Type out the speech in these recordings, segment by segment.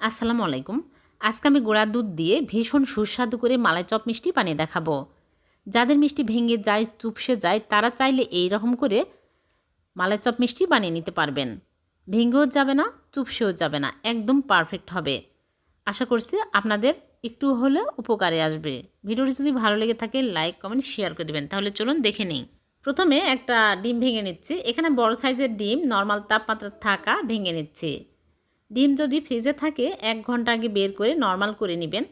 আসসালামু আলাইকুম। আজকে আমি গোড়া দুধ দিয়ে ভীষণ সুস্বাদু করে মালাই চপ মিষ্টি বানিয়ে দেখাবো। যাদের মিষ্টি ভেঙে যায়, চুপসে যায়, তারা চাইলে এই রকম করে মালাই চপ মিষ্টি বানিয়ে নিতে পারবেন। ভেঙেও যাবে না, চুপসেও যাবে না, একদম পারফেক্ট হবে। আশা করছি আপনাদের একটু হলে উপকারে আসবে। ভিডিওটি যদি ভালো লেগে থাকে, লাইক, কমেন্ট, শেয়ার করে দেবেন। তাহলে চলুন দেখে নিই। প্রথমে একটা ডিম ভেঙে নিচ্ছি। এখানে বড় সাইজের ডিম, নর্মাল তাপমাত্রা থাকা ভেঙে নিচ্ছি। ডিম যদি ফ্রিজে থাকে, এক ঘণ্টা আগে বের করে নর্মাল করে নেবেন।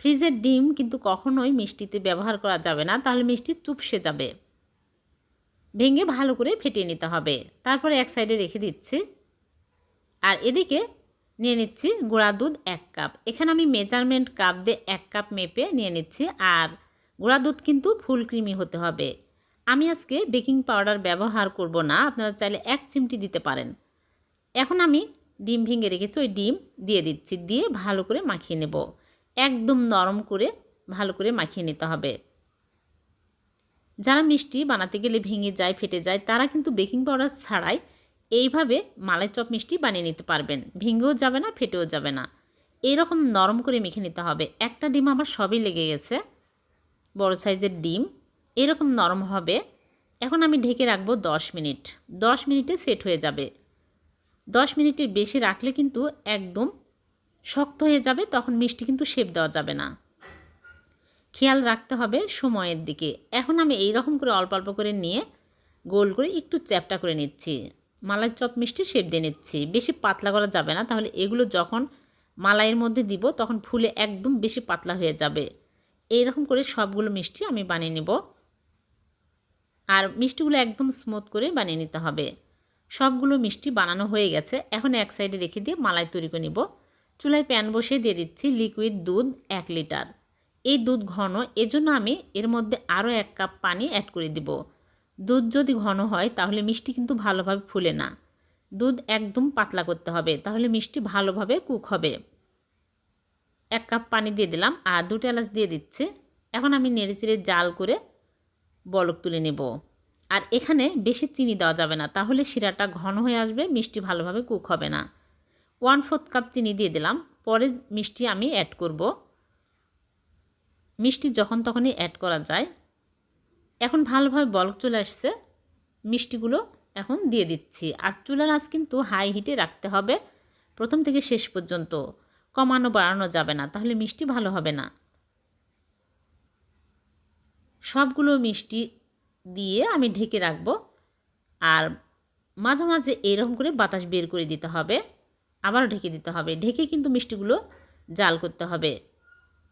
ফ্রিজের ডিম কিন্তু কখনোই মিষ্টিতে ব্যবহার করা যাবে না, তাহলে মিষ্টি চুপসে যাবে। ভেঙে ভালো করে ফেটিয়ে নিতে হবে। তারপরে এক সাইডে রেখে দিচ্ছি। আর এদিকে নিয়ে নিচ্ছি গুঁড়া দুধ এক কাপ। এখানে আমি মেজারমেন্ট কাপ দিয়ে এক কাপ মেপে নিয়ে নিচ্ছি। আর গুঁড়া দুধ কিন্তু ফুল ক্রিমি হতে হবে। আমি আজকে বেকিং পাউডার ব্যবহার করব না, আপনারা চাইলে এক চিমটি দিতে পারেন। এখন আমি ডিম ভেঙে রেখেছি, ওই ডিম দিয়ে দিচ্ছি, দিয়ে ভালো করে মাখিয়ে নেব। একদম নরম করে ভালো করে মাখিয়ে নিতে হবে। যারা মিষ্টি বানাতে গেলে ভেঙে যায়, ফেটে যায়, তারা কিন্তু বেকিং পাউডার ছাড়াই এইভাবে মালাই চপ মিষ্টি বানিয়ে নিতে পারবেন। ভেঙেও যাবে না, ফেটেও যাবে না। এইরকম নরম করে মেখে নিতে হবে। একটা ডিম আমার সবই লেগে গেছে, বড় সাইজের ডিম। এরকম নরম হবে। এখন আমি ঢেকে রাখব দশ মিনিট। দশ মিনিটে সেট হয়ে যাবে। দশ মিনিটের বেশি রাখলে কিন্তু একদম শক্ত হয়ে যাবে, তখন মিষ্টি কিন্তু শেপ দেওয়া যাবে না। খেয়াল রাখতে হবে সময়ের দিকে। এখন আমি এই রকম করে অল্প অল্প করে নিয়ে গোল করে একটু চ্যাপটা করে নিচ্ছি। মালাই চপ মিষ্টি শেপ দিয়ে নিচ্ছি। বেশি পাতলা করা যাবে না, তাহলে এগুলো যখন মালাইয়ের মধ্যে দিব, তখন ফুলে একদম বেশি পাতলা হয়ে যাবে। এই রকম করে সবগুলো মিষ্টি আমি বানিয়ে নেব। আর মিষ্টিগুলো একদম স্মুথ করে বানিয়ে নিতে হবে। সবগুলো মিষ্টি বানানো হয়ে গেছে। এখন এক সাইডে রেখে দিয়ে মালাই তৈরি করে নিব। চুলায় প্যান বসিয়ে দিয়ে দিচ্ছি লিকুইড দুধ এক লিটার। এই দুধ ঘন, এজন্য আমি এর মধ্যে আরও এক কাপ পানি অ্যাড করে দিব। দুধ যদি ঘন হয়, তাহলে মিষ্টি কিন্তু ভালোভাবে ফুলে না। দুধ একদম পাতলা করতে হবে, তাহলে মিষ্টি ভালোভাবে কুক হবে। এক কাপ পানি দিয়ে দিলাম আর দুটো এলাচ দিয়ে দিচ্ছে। এখন আমি নেড়ে জাল করে বলক তুলে নেব। আর এখানে বেশি চিনি দেওয়া যাবে না, তাহলে শিরাটা ঘন হয়ে আসবে, মিষ্টি ভালোভাবে কুক হবে না। ওয়ান ফোর্থ কাপ চিনি দিয়ে দিলাম, পরে মিষ্টি আমি অ্যাড করব। মিষ্টি যখন তখনই অ্যাড করা যায়। এখন ভালোভাবে বলক চলে আসছে, মিষ্টিগুলো এখন দিয়ে দিচ্ছি। আর চুলার আঁচ কিন্তু হাই হিটে রাখতে হবে, প্রথম থেকে শেষ পর্যন্ত। কমানো বাড়ানো যাবে না, তাহলে মিষ্টি ভালো হবে না। সবগুলো মিষ্টি দিয়ে আমি ঢেকে রাখব। আর মাঝে মাঝে এরকম করে বাতাস বের করে দিতে হবে। আবারও ঢেকে দিতে হবে। ঢেকে কিন্তু মিষ্টিগুলো জাল করতে হবে।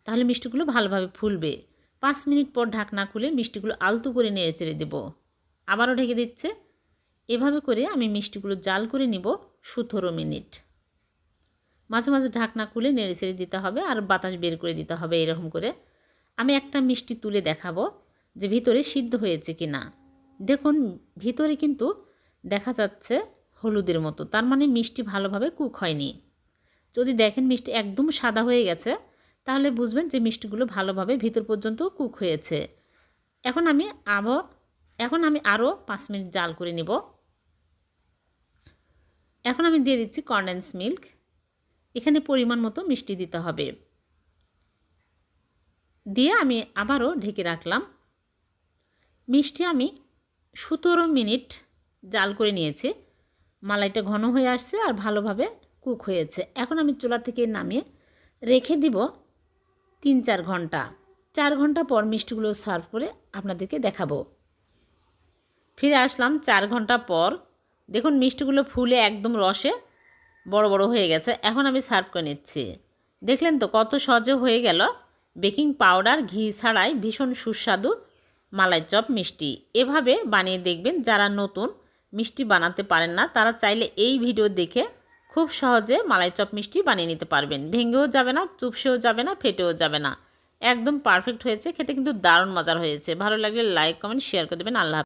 তাহলে মিষ্টিগুলো ভালোভাবে ফুলবে। পাঁচ মিনিট পর ঢাকনা খুলে মিষ্টিগুলো আলতু করে নেড়ে চেড়ে দেবো। আবারও ঢেকে দিচ্ছে। এভাবে করে আমি মিষ্টিগুলো জাল করে নিব সতেরো মিনিট। মাঝে মাঝে ঢাকনা খুলে নেড়ে ছেড়ে দিতে হবে আর বাতাস বের করে দিতে হবে এরকম করে। আমি একটা মিষ্টি তুলে দেখাবো। যে ভিতরে সিদ্ধ হয়েছে কি না। দেখুন, ভিতরে কিন্তু দেখা যাচ্ছে হলুদের মতো, তার মানে মিষ্টি ভালোভাবে কুক হয়নি। যদি দেখেন মিষ্টি একদম সাদা হয়ে গেছে, তাহলে বুঝবেন যে মিষ্টিগুলো ভালোভাবে ভিতর পর্যন্ত কুক হয়েছে। এখন আমি আবার এখন আমি আরও পাঁচ মিনিট জাল করে নিব। এখন আমি দিয়ে দিচ্ছি কন্ডেন্স মিল্ক এখানে পরিমাণ মতো মিষ্টি দিতে হবে। দিয়ে আমি আবারও ঢেকে রাখলাম। মিষ্টি আমি সতেরো মিনিট জাল করে নিয়েছি। মালাইটা ঘন হয়ে আসছে আর ভালোভাবে কুক হয়েছে। এখন আমি চুলা থেকে নামিয়ে রেখে দিব তিন চার ঘণ্টা। চার ঘণ্টা পর মিষ্টিগুলো সার্ভ করে আপনাদেরকে দেখাবো। ফিরে আসলাম চার ঘণ্টা পর। দেখুন, মিষ্টিগুলো ফুলে একদম রসে বড় বড় হয়ে গেছে। এখন আমি সার্ভ করে নিচ্ছি। দেখলেন তো কত সহজে হয়ে গেল। বেকিং পাউডার, ঘি ছাড়াই ভীষণ সুস্বাদু মালাই চপ মিষ্টি। এভাবে বানিয়ে দেখবেন যারা নতুন মিষ্টি বানাতে পারেন না, তারা চাইলে এই ভিডিও দেখে খুব সহজে মালাই চপ মিষ্টি বানিয়ে নিতে পারবেন। ভেঙেও যাবে না, চুপসেও যাবে না, ফেটেও যাবে না। একদম পারফেক্ট হয়েছে, খেতে কিন্তু দারুণ মজার হয়েছে। ভালো লাগলে লাইক কমেন্ট শেয়ার করে দেবেন। আল্লাহ